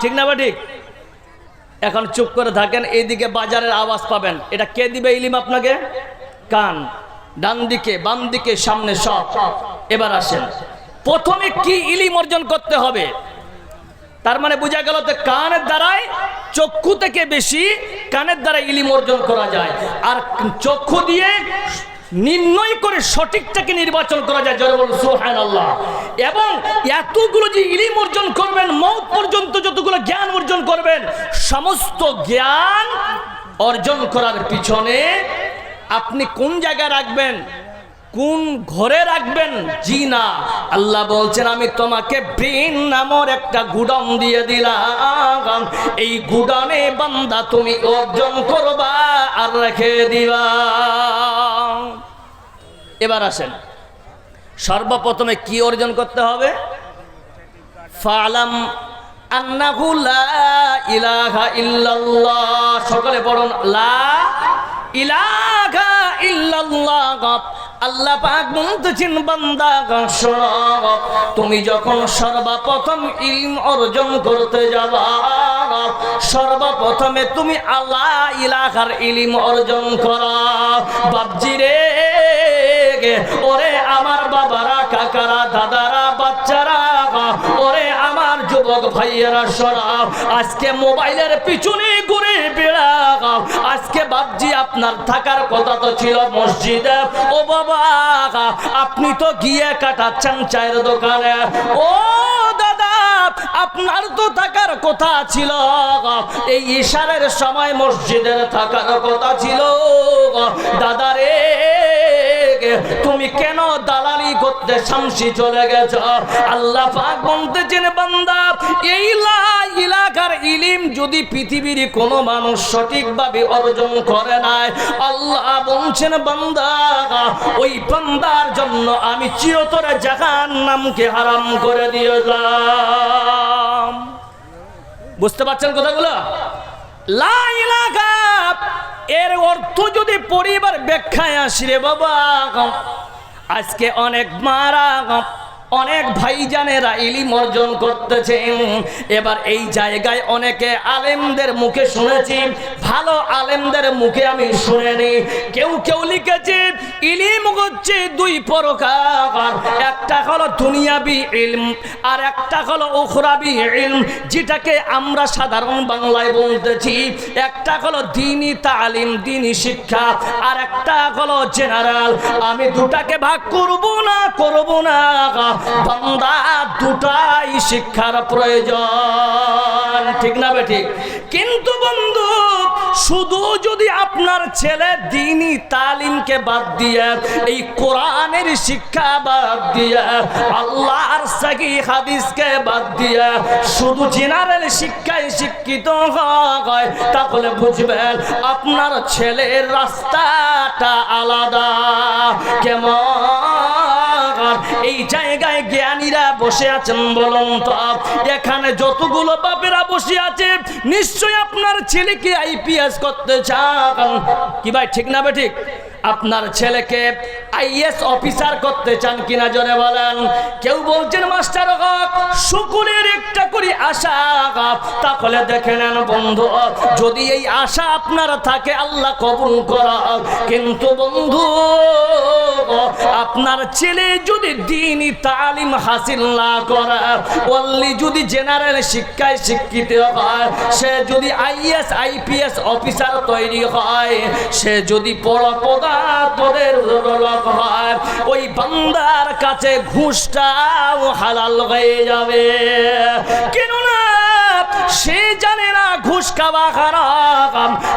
ঠিক না বা ঠিক? এখন চুপ করে থাকেন, এইদিকে বাজারের আওয়াজ পাবেন। এটা কে দিবে ইলিম আপনাকে? কান। ডান দিকে, বাম দিকে, সামনে সব। এবার আসেন। প্রথমে কি ইলিম অর্জন করতে হবে? তার মানে বোঝা গেল তো কানের দ্বারাই চক্ষু থেকে বেশি কানের দ্বারা ইলিম অর্জন করা যায়। আর চক্ষু দিয়ে নির্ণয় করে সঠিকটাকে নির্বাচন করা যায়। জয় বলুন, সুবহানাল্লাহ। এবং এতগুলো যে ইলিম অর্জন করবেন, মৌত পর্যন্ত যতগুলো জ্ঞান অর্জন করবেন, সমস্ত জ্ঞান অর্জন করার পিছনে আপনি কোন জায়গায় রাখবেন? কোন ঘরে রাখবেন? জি না। আল্লাহ বলছেন, আমি তোমাকে ব্রেন নামর একটা গুডন দিয়ে দিলাম। এই গুডনে বান্দা তুমি অর্জন করবা আর রেখে দিবা। এবার আসেন। সর্বপ্রথমে কি অর্জন করতে হবে? ফালাম ইল্লাল্লাহ। সকলে পড়ুন লা ইল্লাল্লাহ। আল্লাহ পাক বলতেছেন, বান্দা তুমি যখন সর্বপ্রথম ইলম অর্জন করতে যাবা, সর্বপ্রথমে তুমি আল্লাহ ইলাহার ইলিম অর্জন করা। বাবজি রে, ওরে আমার বাবারা, কাকারা, দাদারা, বাচ্চারা, ওরে আমার যুবক ভাইয়েরা সরাব আজকে মোবাইলের পিছনে ঘুরে বেড়াও আজকে বাবজি আপনার থাকার কথা তো ছিল মসজিদে। ও বাবা, আপনি তো গিয়ে কাটাচ্ছেন চায়ের দোকানে। ও আপনার তো থাকার কথা ছিল। এই ইশারের সময় মসজিদের থাকার কথা ছিল। দাদা রে তুমি কেন দালালি করতে শামসি চলে গেছ? আল্লাহ পাক বলতেছেন, বান্দা, এই ইলাকার ইলিম যদি পৃথিবীর কোন মানুষ সঠিকভাবে অর্জন করে নাই, আল্লাহ বলছেন, বান্দা, ওই বান্দার জন্য আমি চিরতরে জাহান নামকে হারাম করে দিয়েছিলাম। বুঝতে পারছেন কথাগুলো? লা ইলাহা অর্থ যদি পরিবার ব্যাখ্যায় আসি রে বাবা আজকে অনেক মারা অনেক ভাইজানেরা ইলিম অর্জন করতেছেন। এবার এই জায়গায় অনেকে আলেমদের মুখে শুনেছি, ভালো আলেমদের মুখে আমি শুনেনি। কেউ কেউ লিখেছে, ইলিম হচ্ছে দুই প্রকার, একটা হলো দুনিয়াবি ইলম আর একটা হলো উখরাবি ইলম, যেটাকে আমরা সাধারণ বাংলায় বলতেছি। একটা হলো দিনী তালিম, দিনী শিক্ষা আর একটা হলো জেনারেল। আমি দুটাকে ভাগ করব না করব না বান্দা দুটাই শিক্ষার প্রয়োজন। ঠিক না বে ঠিক? কিন্তু বন্ধু, শুধু যদি আপনার ছেলে দিনী তালিমকে বাদ দিয়ে, এই কোরআনের শিক্ষা বাদ দিয়ে, আল্লাহর সাকি হাদিসকে বাদ দিয়ে শুধু জেনারেল শিক্ষায় শিক্ষিত হয়, তাহলে বুঝবেন আপনার ছেলের রাস্তাটা আলাদা। কেমন? এই জায়গায় জ্ঞানীরা বসে আছেন বলুন তো এখানে যতগুলো বাপেরা বসে আছে নিশ্চয় আপনার ছেলেকে আইপিএস করতে চান। কি ভাই, ঠিক না ঠিক? আপনার ছেলেকে আইএস অফিসার করতে চান কিনা জোরে বলেন। কেউ বলছেন, মাস্টার হক শুকুরের একটা করে আশা। তাহলে দেখে নেন বন্ধু, যদি এই আশা আপনার থাকে, আল্লাহ কবুল করা। কিন্তু বন্ধু আপনার ছেলে যদি দিনই তালিম হাসিল না করে অনলি যদি জেনারেল শিক্ষায় শিক্ষিত হয়, সে যদি আইএস, আইপিএস অফিসার তৈরি হয়, সে যদি বড় লোক হয়, ওই বান্দার কাছে ঘুষটাও হালাল হয়ে যাবে। কেননা সে জানে ঘুষ খাওয়া খারাপ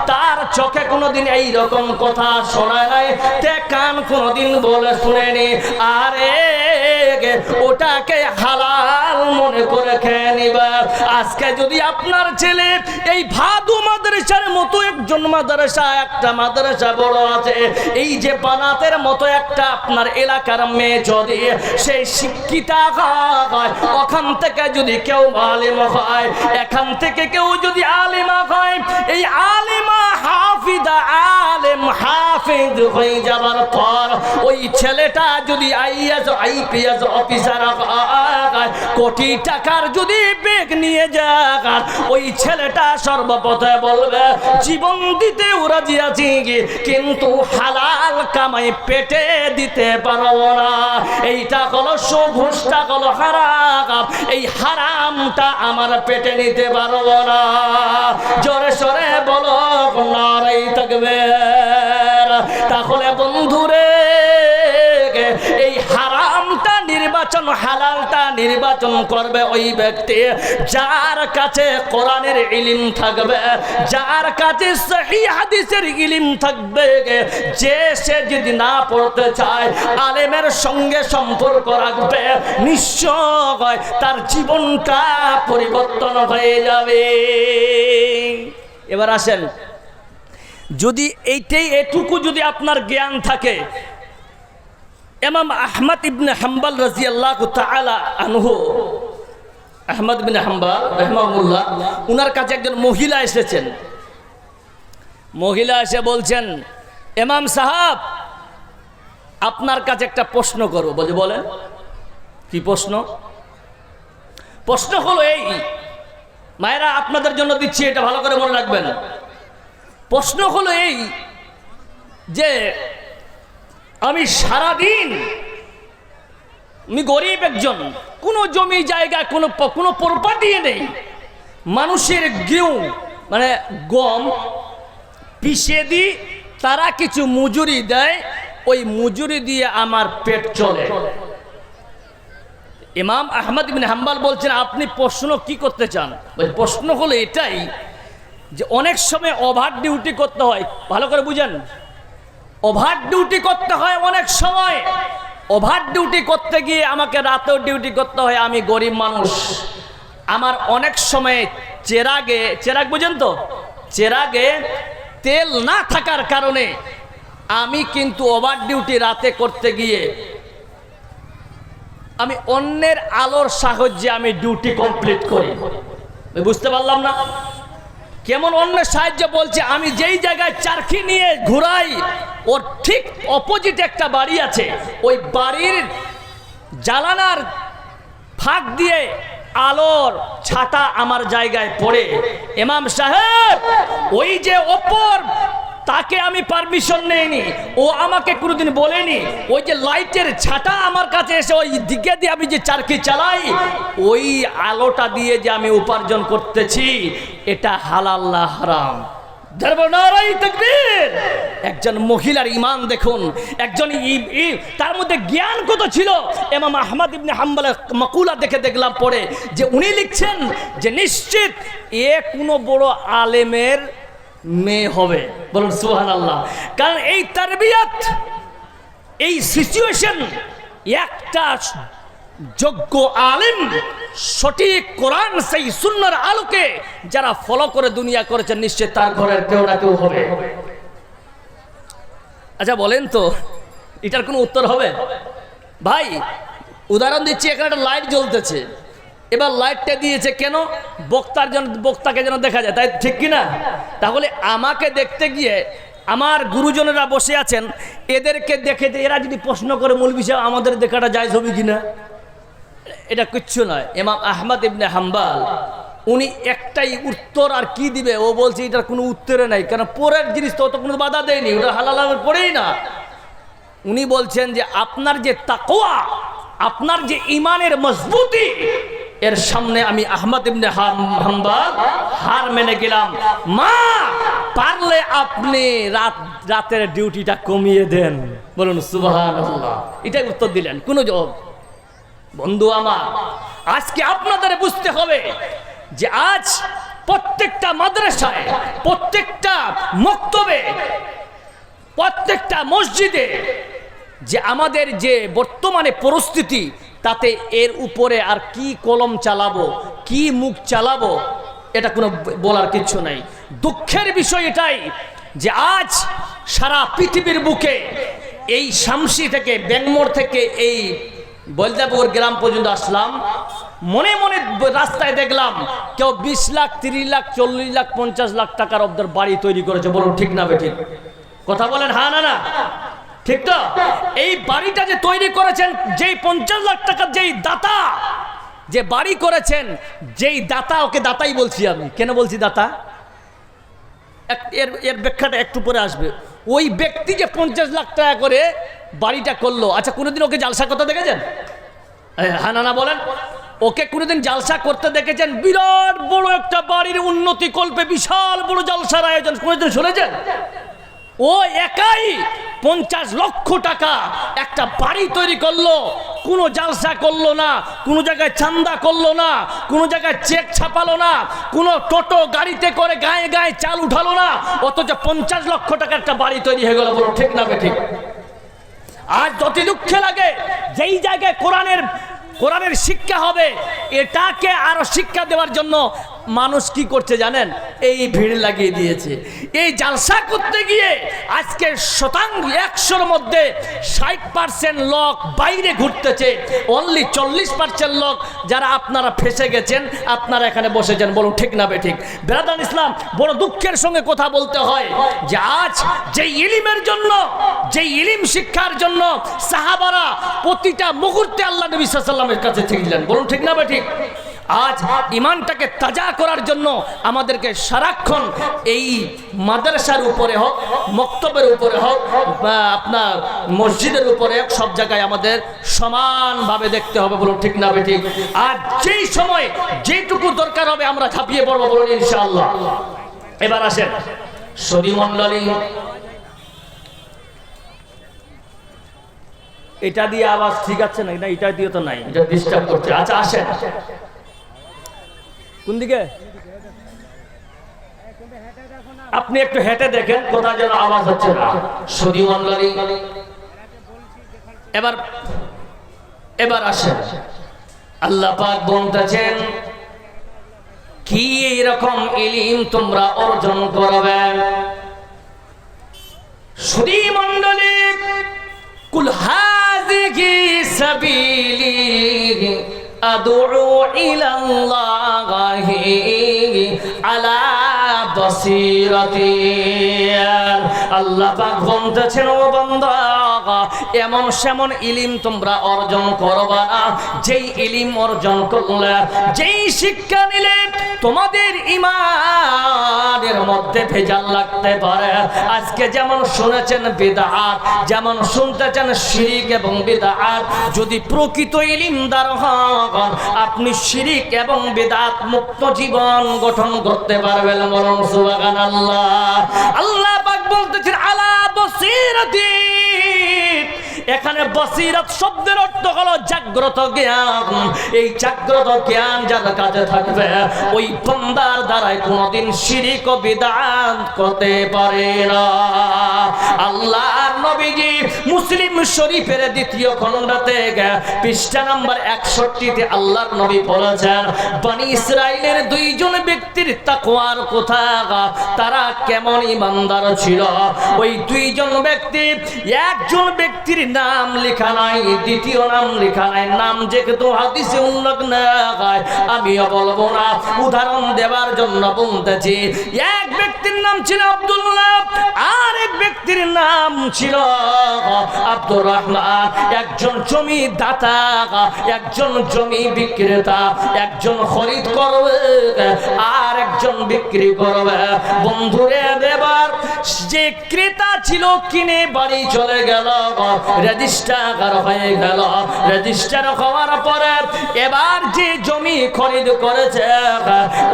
তার চোখে কোনোদিন এই রকম কথা শোনায় নাই। তে কান কোনোদিন বলে শুনেনি আরে ওটাকে হালাল মনে করে খেয়ে নিবা। আজকে যদি আপনার ছেলে এই ভাদু মাদ্রাসার মতো একজন মাদ্রাসা, একটা মাদ্রাসা বড় আছে, এই যে বানাতের মতো একটা আপনার এলাকার মেয়ে যদি সেই শিক্ষিতা হয়, ওখান থেকে যদি কেউ আলিম হয়, এখান থেকে কেউ যদি আলিমা কয় এই আলিমা হাফ হাফিদা আলেম হাফিজ হয়ে যাবার পর ওই ছেলেটা যদি আইএস, আইপিএস অফিসার কোটি টাকার যদি বেগ নিয়ে যাক, ওই ছেলেটা সর্বপ্রথমে বলবে, জীবন দিতে রাজি আছি কিন্তু হালাল কামাই পেটে দিতে পারব না। এইটা হলো সুঘুষটা হলো হারাম। এই হারামটা আমার পেটে নিতে পারব না। জোরে সরে বলো নারাই থাকবে তাহলে বন্ধুরে, এই হারামটা নির্বাচন, হালালটা নির্বাচন করবে ওই ব্যক্তি। যার কাছে কোরআনের ইলিম থাকবে, যার কাছে সহি হাদিসের ইলিম থাকবে, যে সে যদি না পড়তে চায়, আলেমের সঙ্গে সম্পর্ক রাখবে, নিশ্চয় তার জীবনটা পরিবর্তন হয়ে যাবে। এবার আসেন। যদি এইটাই এটুকু যদি আপনার জ্ঞান থাকে এমাম আহমদ ইবনে হাম্বাল রাজি আল্লাহ তালা আনহু, আহমদ বিন হাম্বাল রহমাউল্লাহ উনার কাছে একজন মহিলা এসেছেন। মহিলা এসে বলছেন এমাম সাহাব, আপনার কাছে একটা প্রশ্ন করব। বলে, বলেন, কি প্রশ্ন? প্রশ্ন হলো এই, মায়েরা, আপনাদের জন্য দিচ্ছি, এটা ভালো করে মনে রাখবেন। প্রশ্ন হলো এই যে আমি সারাদিন আমি গরিব একজন কোনো জমি জায়গা কোনো কোনো প্রপার্টি নেই। মানুষের গেউ মানে গম পিষে দিই তারা কিছু মজুরি দেয় ওই মজুরি দিয়ে আমার পেট চলে। ইমাম আহমদ বিন হাম্বাল বলছেন আপনি প্রশ্ন কি করতে চান? বলছে, প্রশ্ন হলো এটাই যে অনেক সময় ওভার ডিউটি করতে হয়। ভালো করে বুঝেন। ওভার ডিউটি করতে হয় অনেক সময়। ওভার ডিউটি করতে গিয়ে আমাকে রাতেও ডিউটি করতে হয়, আমি গরিব মানুষ। আমার অনেক সময় চেরাগে, চেরাগ বুঝেন তো? চেরাগে তেল না থাকার কারণে আমি কিন্তু ওভার ডিউটি রাতে করতে গিয়ে আমি অন্যের আলোর সাহায্যে আমি ডিউটি কমপ্লিট করি। বুঝতে পারলাম না? কেমন অন্য সাহায্য বলছে, আমি যেই জায়গায় চারখি নিয়ে ঘুরাই, ওর ঠিক অপোজিট একটা বাড়ি আছে। ওই বাড়ির জ্বালানার ফাঁক দিয়ে আলোর ছাতা আমার জায়গায় পড়ে। এমাম সাহেব, ওই যে ওপর তাকে আমি পারমিশন নেইনি। ও আমাকে কোনোদিন বলেনি। ওই যে লাইটের ছাতা আমার কাছে এসে ওই দিকে দিয়ে আমি যে চারকি চালাই, ওই আলোটা দিয়ে যে আমি উপার্জন করতেছি, এটা হালাল্লাহ হারাম? একজন মহিলার ইমান দেখুন। একজন তার মধ্যে জ্ঞান কত ছিল? এমাম আহমদ ইবনে হাম্বালের মকুলা দেখে দেখলাম পরে যে উনি লিখছেন যে নিশ্চিত এ কোনো বড় আলেমের মেয়ে হবে। বলুন সুহান আল্লাহ কারণ এই তারবিয়াত, এই সিচুয়েশন একটা যোগ্য আলেম সঠিক কোরআন, সেই সুন্নার আলোকে যারা ফলো করে দুনিয়া করেছেন নিশ্চয় তার ঘরের কেউ না কেউ হবে। আচ্ছা বলেন তো, এটার কোনো উত্তর হবে? ভাই, উদাহরণ দিচ্ছি, এখানে একটা লাইট জ্বলতেছে। এবার লাইটটা দিয়েছে কেন? বক্তার যেন, বক্তাকে যেন দেখা যায়, তাই ঠিক কি না তাহলে আমাকে দেখতে গিয়ে আমার গুরুজনেরা বসে আছেন, এদেরকে দেখে এরা যদি প্রশ্ন করে মূল বিষয়, আমাদের দেখাটা যায় হবে কিনা? এটা কিচ্ছু নয়। এমাম আহমদ ইবনে হাম্বাল, উনি একটাই উত্তর আর কি দিবে? ও বলছে, এটার কোনো উত্তরে নাই কারণ পরের জিনিস তো কোনো বাধা দেয়নি, ওটা হালাল পড়েই না। উনি বলছেন যে, আপনার যে তাকোয়া আপনার যে ইমানের মজবুতি এর সামনে আমি আহমদ ইবনে হাম- হাম্বাল হার মেনে গেলাম। মা, পারলে আপনি রাত রাতের ডিউটিটা কমিয়ে দেন। বলুন, সুবহানাল্লাহ। এটাই উত্তর দিলেন, কোনো জবাব বন্ধু আমার, আজকে আপনাদের বুঝতে হবে যে আজ প্রত্যেকটা মাদ্রাসায়, প্রত্যেকটা মক্তবে, প্রত্যেকটা মসজিদে যে আমাদের যে বর্তমানে পরিস্থিতি তাতে এর উপরে আর কি কলম চালাবো, কি মুখ চালাবো, এটা কোনো বলার কিচ্ছু নাই। দুঃখের বিষয় এটাই যে আজ সারা পৃথিবীর বুকে এই শামসি থেকে, ব্যাংমোর থেকে এই বলদাপুর গ্রাম পর্যন্ত আসলাম। মনে মনে রাস্তায় দেখলাম কেউ বিশ লাখ, তিরিশ লাখ, চল্লিশ লাখ, পঞ্চাশ লাখ টাকার অব্দের বাড়ি তৈরি করেছে। বলুন, ঠিক না বেঠিক? কথা বলেন? হ্যাঁ না না। ঠিক তো? এই বাড়িটা যে তৈরি করেছেন, যেই পঞ্চাশ লাখ টাকার যেই দাতা, যে বাড়ি করেছেন, যেই দাতা, ওকে দাতাই বলছি আমি। কেন বলছি দাতা? এর এর ব্যাখ্যাটা একটু পরে আসবে। ওই ব্যক্তি যে পঞ্চাশ লাখ টাকা করে বাড়িটা করল আচ্ছা কোনোদিন ওকে জালসা করতে দেখেছেন? হ্যাঁ না না, বলেন। ওকে কোনোদিন জালসা করতে দেখেছেন? বিরাট বড় একটা বাড়ির উন্নতি কল্পে বিশাল বড় জালসার আয়োজন কোনোদিন শুনেছেন? ও একাই পঞ্চাশ লক্ষ টাকা একটা বাড়ি তৈরি করল, কোনো জালসা করল না, কোনো জায়গায় চান্দা করল না, কোনো জায়গায় চেক ছাপালো না, কোনো টোটো গাড়িতে করে গায়ে গায়ে চাল উঠালো না, অথচ পঞ্চাশ লক্ষ টাকা একটা বাড়ি তৈরি হয়ে গেল বলো, ঠিক না ঠিক? আজ যত দুঃখে লাগে, যেই জায়গায় কোরআনের কোরআনের শিক্ষা হবে, এটাকে আরও শিক্ষা দেওয়ার জন্য মানুষ কি করছে জানেন? এই ভিড় লাগিয়ে দিয়েছে। এই জালসা করতে গিয়ে আজকে শতাংশ একশোর মধ্যে ষাট পার্সেন্ট লোক বাইরে ঘুরতেছে। অনলি চল্লিশ পার্সেন্ট লোক যারা আপনারা ফেসে গেছেন, আপনারা এখানে বসেছেন। বলুন, ঠিক না বেঠিক? বেরাদান ইসলাম, বড় দুঃখের সঙ্গে কথা বলতে হয় যে আজ যে ইলিমের জন্য, যে ইলিম শিক্ষার জন্য সাহাবারা প্রতিটা মুহূর্তে আল্লাহ নবী সাল্লামের কাছে ছিলেন। বলুন, ঠিক না ঠিক আজ ইমানটাকে তাজা করার জন্য আমাদেরকে সারাক্ষণ এই মাদ্রাসার উপরে হোক, মক্তবের উপরে হোক, বা আপনার মসজিদের উপরে হোক, সব জায়গায় আমাদের সমানভাবে দেখতে হবে বলুন ঠিক না ঠিক আর যেই সময় যেটুকু দরকার হবে আমরা ঝাঁপিয়ে পড়ব বলুন ইনশাআল্লাহ। এবার আসেন। সরিমণ্ডলী এটা দিয়ে আওয়াজ ঠিক আছে না, এটা দিয়ে তো নাই। এটা ডিস্টার্ব করছে। আচ্ছা আসেন। কোন দিকে? আপনি একটু হেঁটে দেখেন, কোথায় যেন আওয়াজ হচ্ছে না। সদি মন্ডলী এবার এবার আসেন। আল্লাহ পাক বলতেছেন, কি এরকম ইলিম তোমরা অর্জন করবে? সুদী মন্ডলী কুল হাযিহি আদউ ইলাল্লাহি আলা বসিরতি। আল্লাহ পাক বলতেছেন, ও বান্দা, এমন সেমন ইলিম তোমরা অর্জন করবা, যেই ইলিম অর্জন করলে, যেই শিক্ষা নিলে তোমাদের ইমানের মধ্যে ভেজাল লাগতে পারে। আজকে যেমন শুনেছেন বিদআত যেমন শুনতেছেন শিরিক এবং বিদআত যদি প্রকৃত ইলিমদার হন, আপনি শিরিক এবং বিদআত মুক্ত জীবন গঠন করতে পারবেন বলুন সুবহানাল্লাহ। আল্লাহ পাক বলতেছেন, আলা বসিরাতি এখানে বসিরত শব্দের অর্থ হলো জাগ্রত জ্ঞান। এই জাগ্রত জ্ঞান যার কাছে থাকবে, ওই বন্দার দ্বারাই কোনোদিন শিরিক বিদান করতে পারে না। আল্লাহ নবীজি মুসলিম শরীফের দ্বিতীয় খণ্ডতে পৃষ্ঠা নাম্বার একষট্টিতে আল্লাহর নবী বলেছেন, বনি ইসরায়েলের দুইজন ব্যক্তির তাকওয়ার কথা তারা কেমন ইমানদার ছিল? ওই দুইজন ব্যক্তি, একজন ব্যক্তির নাম লেখা নাই, দ্বিতীয় নাম লেখা নাই, নাম যেহেতু হাদিসে উল্লেখ না আমিও বলব না। উদাহরণ দেবার জন্য বলতেছি, এক ব্যক্তির নাম ছিল আব্দুল্লাহ আর এক ব্যক্তির নাম ছিল আব্দুর রহমান, একজন জমি দাতা একজন জমি বিক্রেতা, একজন খরিদ করবে আর একজন বিক্রি করবে। বন্ধুরে দেবার, যে ক্রেতা ছিল কিনে বাড়ি চলে গেল রেজিস্টার হয়ে গেল। রেজিস্টার হওয়ার পরে এবার যে জমি খরিদ করেছে,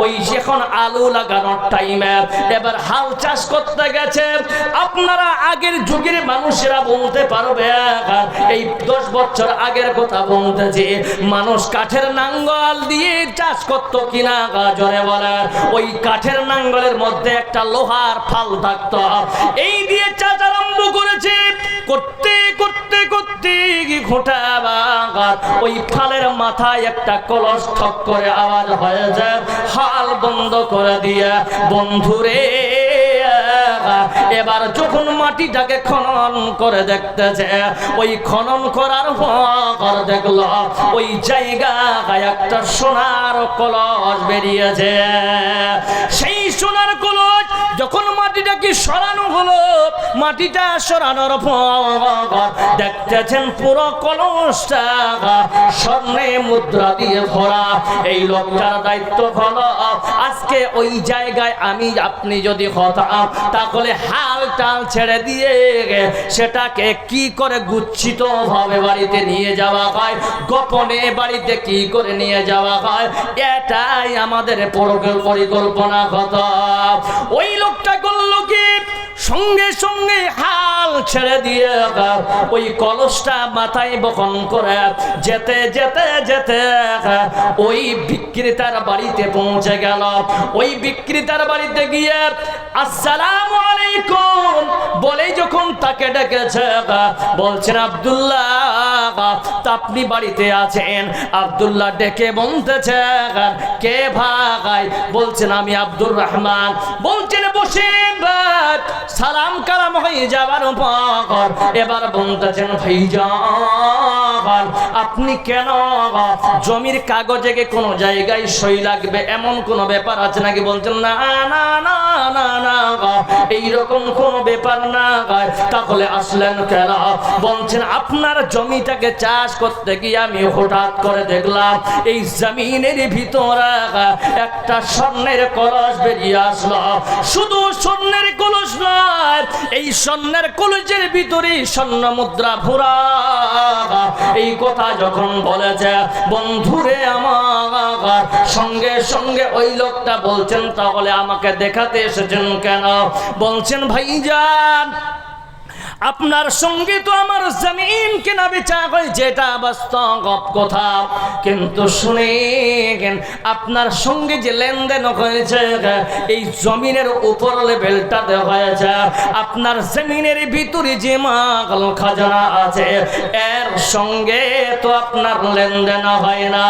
ওই এখন আলু লাগানোর টাইমে এবার হাল চাষ করতে গেছে। আপনারা আগের যুগের মানুষেরা বলতে পারবে এই দশ বছর আগের কথা বলতেছি, মানুষ কাঠের নাঙ্গল দিয়ে চাষ করতো কিনা জোরে বলে ওই কাঠের নাঙ্গলের মধ্যে একটা লোহার ফাল থাকতো। এই দিয়ে চাষ আরম্ভ করেছে, করতে করতে করতে ঘোটা বাগার ওই ফালের মাথায় একটা কলস ঠক করে আওয়াজ হয়ে যায়, হাল বন্ধ করে দিয়ে, বন্ধুরে এবার যখন মাটিটাকে খনন করে দেখতেছে, ওই খনন করার পর দেখল, ওই জায়গায় একটা সোনার কলস বেরিয়েছে। সেই সোনার কলস যখন মাটিটাকে সরানো হলো? মাটিটা সরানোর দেখতেছেন পুরো কলসটা স্বর্ণে মুদ্রা দিয়ে ভরা। এই লোকটার দায়িত্ব হলো, আজকে ওই জায়গায় আমি আপনি যদি হতাম, তাহলে হাল টাল ছেড়ে দিয়ে সেটাকে কি করে গুচ্ছিত ভাবে বাড়িতে নিয়ে যাওয়া হয়, গোপনে বাড়িতে কি করে নিয়ে যাওয়া হয়, এটাই আমাদের পরিকল্পনা কথা ওই লোকটা করল কি সঙ্গে সঙ্গে হাল ছেড়ে দিয়ে ওই কলসটা মাথায় বহন করে যেতে যেতে যেতে ওই বিক্রেতার বাড়িতে পৌঁছে গেল। ওই বিক্রেতার বাড়িতে গিয়ে আসসালামু আলাইকুম বলেই যখন তাকে ডেকেছে, বলছেন, আব্দুল্লাহ আপনি বাড়িতে আছেন? আব্দুল্লাহ ডেকে বলতেছে, কে ভাই? বলছেন, আমি আব্দুর রহমান। বলছেন, বসেন। ভাই সালাম কালাম হয়ে যাবার পর, এবার বলতেছেন ভাইজান আপনি কেন জমির কাগজে কোনো জায়গায় সই লাগবে? এমন কোনো ব্যাপার আছে নাকি? বলছেন, না না না না না এইরকম কোনো ব্যাপার না তাহলে আসলেন কেন? বলছেন, আপনার জমিটাকে চাষ করতে গিয়ে আমি হঠাৎ করে দেখলাম, এই জমিনের ভিতরে একটা স্বর্ণের কলস বেরিয়ে আসলো। শুধু স্বর্ণের কলস নয়। এই স্বর্ণের কলসের ভিতরে স্বর্ণ মুদ্রা ভরা। এই কথা যখন বলেছে, বন্ধুরে আমার, সঙ্গে সঙ্গে ওই লোকটা বলছেন, তাহলে আমাকে দেখাতে এসেছেন কেন? বলছেন, ভাইজান আপনার সঙ্গে তো আমার জমিন কেনা বেচা হয়, যেটা বাস্তব কথা। কিন্তু শুনে শুনেন আপনার সঙ্গে যে লেনদেন হয়েছে, এই জমিনের উপর লেভেলটাতে হয়েছে। আপনার জমিনের ভিতরে যে মাল খাজানা আছে, এর সঙ্গে তো আপনার লেনদেন হয় না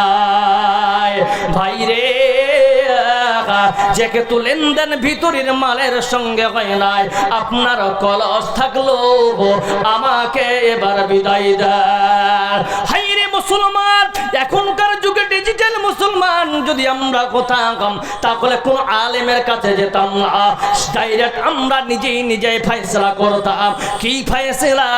ভাইরে যেহেতু লেনদেন ভিতরের মালের সঙ্গে হয় নাই। আপনার কলস থাকল, আমাকে এবার বিদায় দেয় হাইরে মুসলমান, এখনকার যুগে ডিজিটাল মুসলমান যদি আমরা কোথা কম, তাহলে কোন আলেমের কাছে যেতাম না। ডাইরেক্ট আমরা নিজেই নিজেই ফাইসলা করতাম। কি ফাইসলা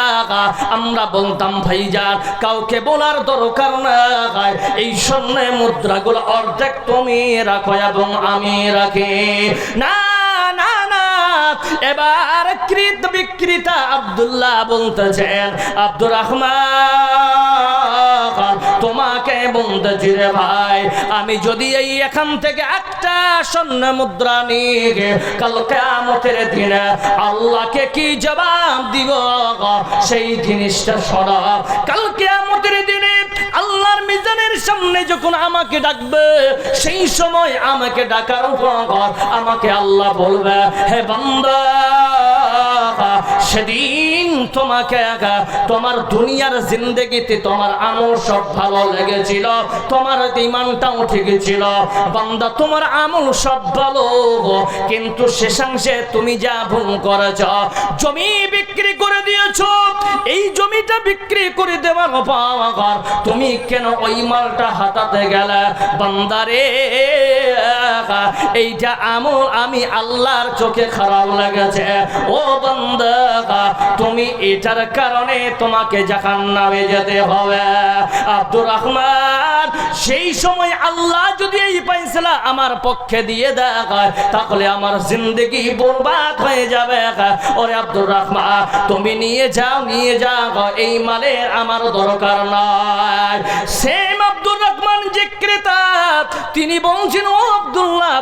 আমরা বলতাম ভাইজান কাউকে বলার দরকার নাই এই স্বর্ণে মুদ্রাগুলো অর্ধেক তুমি রাখো এবং আমি রাখি। না না না এবার কৃত বিক্রেতা আব্দুল্লাহ বলতেছেন আব্দুর রহমান, তোমাকে বলতেছি রে ভাই, আমি যদি এই এখান থেকে একটা স্বর্ণ মুদ্রা নিয়ে কাল কেমতের দিনে আল্লাহকে কি জবাব দিব সেই জিনিসটা সরব কাল কেমতের দিনে মিজানের সামনে যখন আমাকে ডাকবে, সেই সময় আমাকে ডাকার উপর আমাকে আল্লাহ বলবে, হে বান্দা সেদিন তোমাকে তোমার দুনিয়ার জিন্দগিতে তোমার আমল সব ভালো লেগেছিল, তোমার ইমানটাও ঠিক ছিল। বান্দা, তোমার আমল সব ভালো কিন্তু শেষাংশে তুমি যা ভুল করেছ, জমি বিক্রি করে দিয়েছ। এই জমিটা বিক্রি করে দেওয়ার পর তুমি কেন ওই মালটা হাতাতে গেলে? বান্দারে এইটা আমল আমি আল্লাহর চোখে খারাপ লেগেছে। ও বান্দা, তুমি এটার কারণে তোমাকে জাহান নামে যেতে হবে। আব্দুর রহমান, সেই সময় আল্লাহ যদি এই পাইসলা আমার পক্ষে দিয়ে দেয়, তাহলে আমার জিন্দগি বরবাদ হয়ে যাবে। ওরে আব্দুর রহমান, তুমি নিয়ে যাও নিয়ে যাও, এই মালের আমার দরকার নয়। সেম আব্দুর রহমান যে ক্রেতা, তিনি বলছেন, ও আব্দুল্লাহ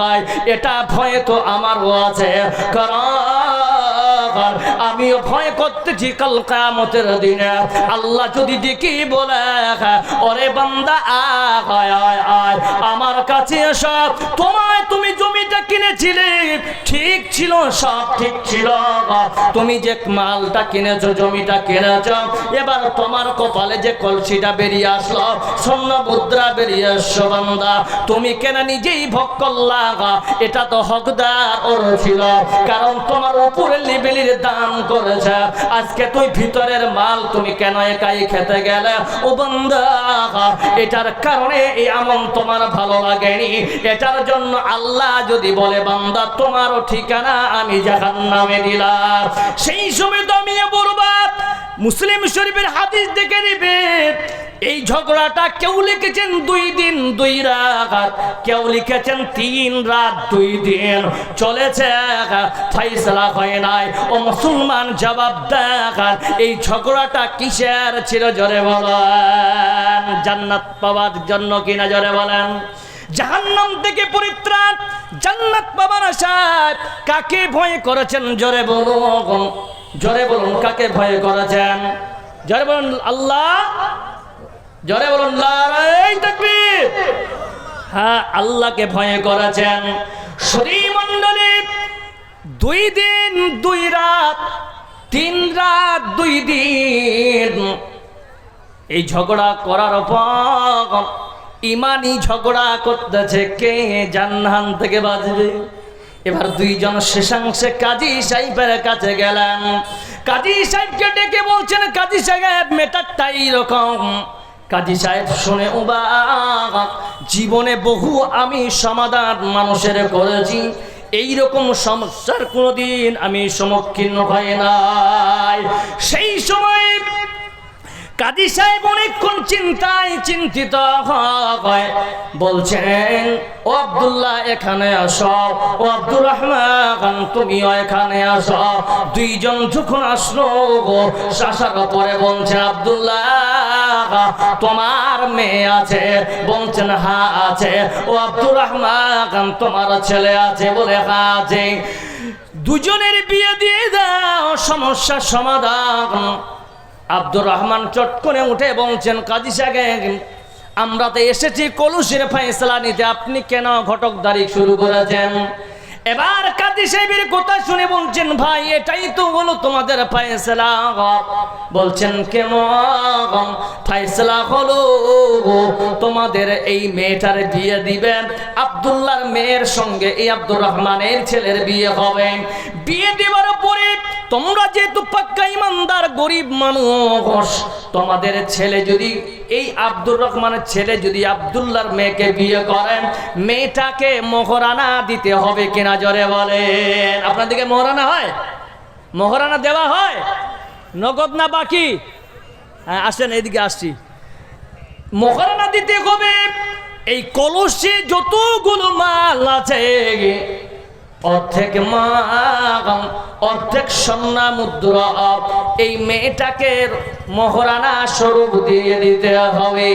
ভাই এটা ভয় তো আমারও আছে। কারণ আমিও ভয় করতেছি কাল কামতের দিনে। আল্লাহ যদি দেখি বলে, ওরে বান্দা, আয় আয় আমার কাছে এসব তোমায় তুমি কিনেছিলে? ঠিক ছিল, সব ঠিক ছিল। তুমি যে মালটা কিনেছো, জমিটা কিনেছো, এবার তোমার কপালে যে কলসিটা বেরিয়ে আসলো, স্বর্ণ মুদ্রা বেরিয়ে আসছো বান্দা। তুমি কেন নিজেই ভোগ করলা, এটা তো হকদার ছিল। কারণ তোমার উপরে লেভেলের দাম করেছে। আজকে তুই ভিতরের মাল তুমি কেন একাই খেতে গেলে? ও বান্দা, এটার কারণে এই আমন তোমার ভালো লাগেনি। এটার জন্য আল্লাহ যদি বলে বান্দা, তোমারও ঠিকানা আমি জাহান নামে দিলাম। সেই সময় তো আমি বলবাত মুসলিম শরীফের হাদিস দেখে নিবে, এই ঝগড়াটা কেউ লিখেছেন দুই দিন দুই রাত কেউ লিখেছেন তিন রাত দুই দিন। চলেছে ফাইসলা হয় নাই। ও মুসলমান জবাব দেখার এই ঝগড়াটা কিসের ছিল জরে বলেন। জান্নাত পাওয়ার জন্য কিনা জরে বলেন। জাহান্নাম থেকে পরিত্রাণ, জান্নাত পাবার আশায় কাকে ভয় করেছেন? জোরে বলুন জোরে বলুন, কাকে ভয় করেছেন? জোরে বলুন, আল্লাহ, জোরে বলুন তাকবীর। হ্যাঁ আল্লাহকে ভয় করেছেন। শরী মণ্ডলী দুই দিন, দুই রাত, তিন রাত, দুই দিন এই ঝগড়া করার পর ইমানি ঝগড়া করতেছে, কে জান্নান থেকে বাজবে এবার দুইজন শেষাংশে কাজী সাহেবের কাছে গেলেন। কাজী সাহেবকে ডেকে বলছেন, কাজী সাহেব মেটারটা এইরকম কাজী সাহেব শুনে উবা জীবনে বহু আমি সমাধান মানুষের করেছি। এই রকম সমস্যার কোনোদিন আমি সম্মুখীন হয় নাই। সেই সময় কাজী সাহেব অনেকক্ষণ চিন্তায় চিন্তিত হয়। বলছেন, ও আব্দুল্লাহ, এখানে আসো। ও আব্দুর রহমান, তুমিও এখানে আসো। দুইজন যখন আসলো গো, শাসার পরে বলছেন আব্দুল্লাহ, তোমার মেয়ে আছে। বলছেন, হা, আছে। ও আব্দুর রহমান, তোমার ছেলে আছে। বলে, হা, আছে। দুজনের বিয়ে দিয়ে দাও, সমস্যার সমাধান। আব্দুর রহমান চট করে উঠে বলছেন, কাজী সাহেব, আমরা তো এসেছি কলুসের ফেসলা নিতে। আপনি কেন ঘটকদারি শুরু করেছেন? এবার কাজী সাহেবের কথা শুনে বলছেন, ভাই, এটাই তো হলো তোমাদের ফয়সলা বলছেন, কেন ফয়সলা হলো তোমাদের এই মেয়েটার বিয়ে দিবেন, আব্দুল্লাহর মেয়ের সঙ্গে এই আব্দুর রহমানের ছেলের বিয়ে হবে। বিয়ে দেওয়ার পরে তোমরা যেহেতু পাক্কা ইমানদার, গরিব মানুষ, তোমাদের ছেলে যদি, এই আব্দুর রহমানের ছেলে যদি আব্দুল্লাহর মেয়েকে বিয়ে করেন, মেয়েটাকে মোহরানা দিতে হবে কিনা জরে বলেন। আপনাদেরকে মোহরানা হয়? মোহরানা দেওয়া হয়? নগদ না বাকি? হ্যাঁ আসেন, এইদিকে আসছি। মোহরানা দিতে হবে। এই কলসে যতগুলো মাল আছে, অর্ধেক মা অর্ধেক সন্না মুদ্রা, এই মেয়েটাকে মহারানা স্বরূপ দিয়ে দিতে হবে।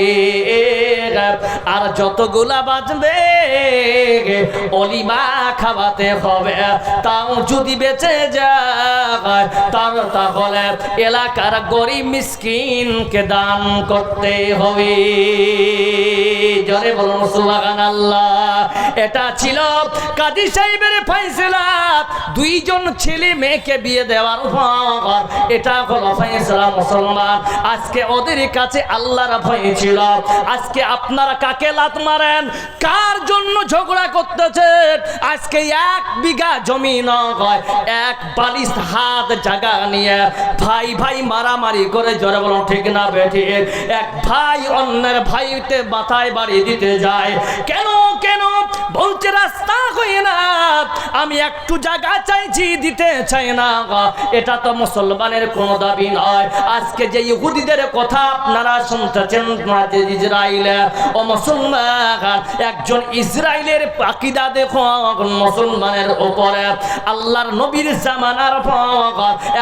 আর যতগুলা বাজবে, অলিমা খাওয়াতে হবে। তাও যদি বেঁচে যায়, তার তাহলে এলাকার গরিব মিসকিনকে দান করতে হবে। জরে বলুন সুবাগান আল্লাহ এটা ছিল কাজী সাহেবের ফাইসলা দুইজন ছেলে মেয়েকে বিয়ে দেওয়ার এটা হলো ফাইসলা মুসলমান। আজকে ওদের কাছে আল্লাহর ভয় ছিল। আজকে আপনারা কাকে লাত মারেন? কার জন্য ঝগড়া করতেছেন? আজকে এক বিঘা জমি নয় এক বালিশ হাত জায়গা নিয়ে ভাই ভাই মারামারি করে জোরে বলো ঠিক না বেঠি? এক ভাই অন্যের ভাইতে মাথায় বাড়ি দিতে যায়। কেন কেন? বলছে, রাস্তা হয়ে না। আমি একটু জায়গা চাইছি, দিতে চাই না এটা তো মুসলমানের কোনো দাবি নয়। আজকে যে ইহুদিদের কথা আপনারা শুনতেছেন যে ইসরায়েলে ও মুসলমান, একজন ইসরায়েলের পাকিদা দেখো, মুসলমানের উপরে, আল্লাহর নবীর জামানার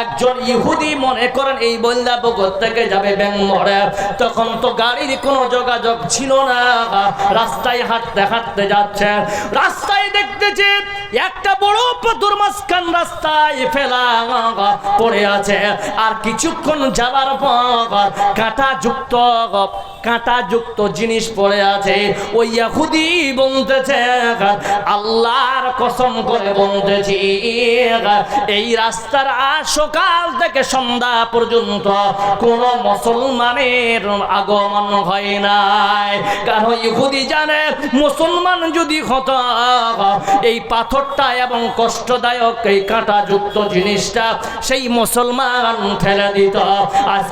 একজন ইহুদি মনে করেন, এই বল্লা বগর থেকে যাবে ব্যাংমরে তখন তো গাড়ির কোনো যোগাযোগ ছিল না, রাস্তায় হাঁটতে হাঁটতে যাচ্ছে। রাস্তায় দেখতেছে একটা বড় পাথর মাঝখান রাস্তায় ফেলা পড়ে আছে। আর কিছুক্ষণ যাবার পর কাঁটা যুক্ত জিনিস পড়ে আছে। ওই ইহুদি বলতেছে, আল্লাহর কসম করে বলতেছি, এই রাস্তার সকাল থেকে সন্ধ্যা পর্যন্ত কোন মুসলমানের আগমন হয় নাই। কারণ ইহুদি জানে, মুসলমান যদি হতো, এই পাথরটা এবং কষ্টদায়ক এই কাঁটা যুক্ত জিনিসটা সেই মুসলমান ঠেলে দিত। আজ